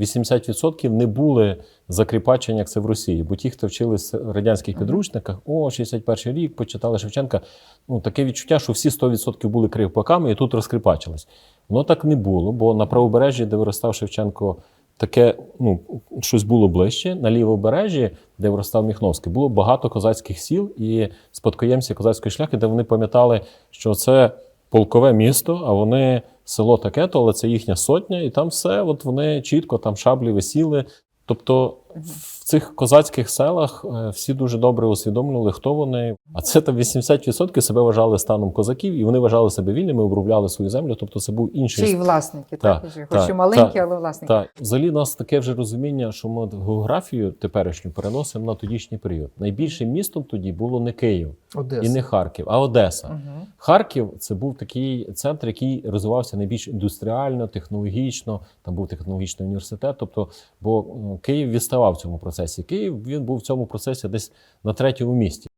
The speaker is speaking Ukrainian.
80% не були закріпачені, як це в Росії. Бо ті, хто вчилися в радянських підручниках, о, 61 рік, почитали Шевченка. Ну, таке відчуття, що всі 100% були кривпаками і тут розкріпачились. Воно так не було, бо на правобережжі, де виростав Шевченко, таке ну, щось було ближче. На лівобережжі, де виростав Міхновський, було багато козацьких сіл і спадкоємці козацької шляхи, де вони пам'ятали, що це полкове місто, а вони село таке-то, але це їхня сотня, і там все, от вони чітко там шаблі висіли. Тобто в цих козацьких селах е, всі дуже добре усвідомлювали, хто вони. А це там 80% себе вважали станом козаків, і вони вважали себе вільними, обробляли свою землю. Тобто це був інший Чи власники, Так, так? так, Хоч і маленькі, так, але власники. Так, взагалі, у нас таке вже розуміння, що ми географію теперішню переносимо на тодішній період. Найбільшим містом тоді було не Київ Одеса. і не Харків, а Одеса. Угу. Харків це був такий центр, який розвивався найбільш індустріально, технологічно. Там був технологічний університет. Тобто, бо м, Київ відставав в цьому процесі. Київ він був в цьому процесі десь на третьому місці.